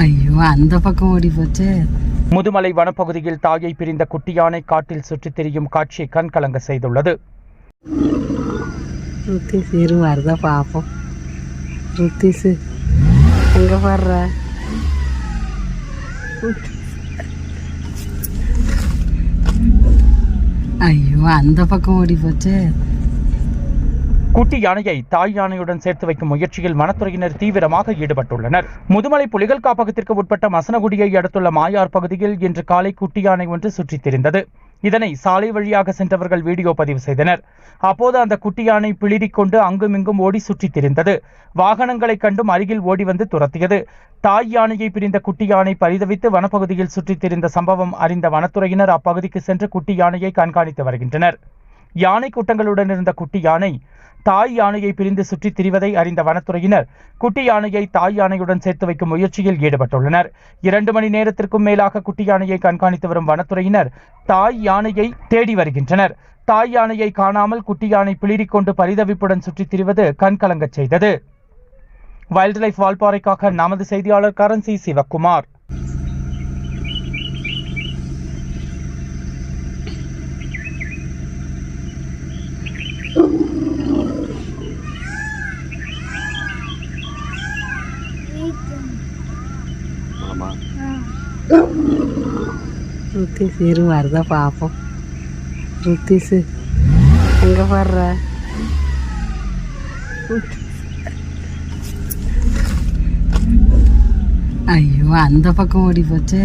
ஐயோ அந்த பக்கம் ஓடி போச்சு. முதுமலை வனப்பகுதியில் தாயை பிரிந்த குட்டி யானை காட்டில் சுற்றித் திரியும் காட்சி கண்கலங்க செய்துள்ளது. ருத்தீஸ் இரு வருதா பார்ப்போம். ருத்தீஸ் எங்கே பாடுற ஐயோ அந்த பக்கம் ஓடி போச்சு. குட்டி யானையை தாய் யானையுடன் சேர்த்து வைக்கும் முயற்சியில் வனத்துறையினர் தீவிரமாக ஈடுபட்டுள்ளனர். முதுமலை புலிகள் காப்பகத்திற்கு உட்பட்ட மசனகுடியை அடுத்துள்ள மாயார் பகுதியில் இன்று காலை குட்டி யானை ஒன்று சுற்றித் திரிந்தது. இதனை சாலை வழியாக சென்றவர்கள் வீடியோ பதிவு செய்தனர். அப்போது அந்த குட்டி யானை பிளிரிக் கொண்டு அங்குமிங்கும் ஓடி சுற்றித் திரிந்தது. வாகனங்களைக் கண்டும் அருகில் ஓடி வந்து துரத்தியது. தாய் யானையை பிரிந்த குட்டி யானை பரிதவித்து வனப்பகுதியில் சுற்றித் திரிந்த சம்பவம் அறிந்த வனத்துறையினர் அப்பகுதிக்கு சென்று குட்டி யானையை கண்காணித்து வருகின்றனர். யானை கூட்டங்களுடன் இருந்த குட்டி யானை தாய் யானையை பிரிந்து சுற்றித் திரிவதை அறிந்த வனத்துறையினர் குட்டி யானையை தாய் யானையுடன் சேர்த்து வைக்கும் முயற்சியில் ஈடுபட்டுள்ளனர். இரண்டு மணி நேரத்திற்கும் மேலாக குட்டி யானையை கண்காணித்து வரும் வனத்துறையினர் தாய் யானையை தேடி வருகின்றனர். தாய் யானையை காணாமல் குட்டி யானை பிளிரிக் கொண்டு பரிதவிப்புடன் சுற்றித் திரிவது கண்கலங்கச் செய்தது. வைல்ட் லைஃப் வால்பாறைக்காக நமது செய்தியாளர் கரன்சி சிவக்குமார் ருத்தீஸ் இரு வருதா பார்ப்போம் ருத்தீஸ் எங்கே பாடுற ஐயோ அந்த பக்கம் ஓடி போச்சு.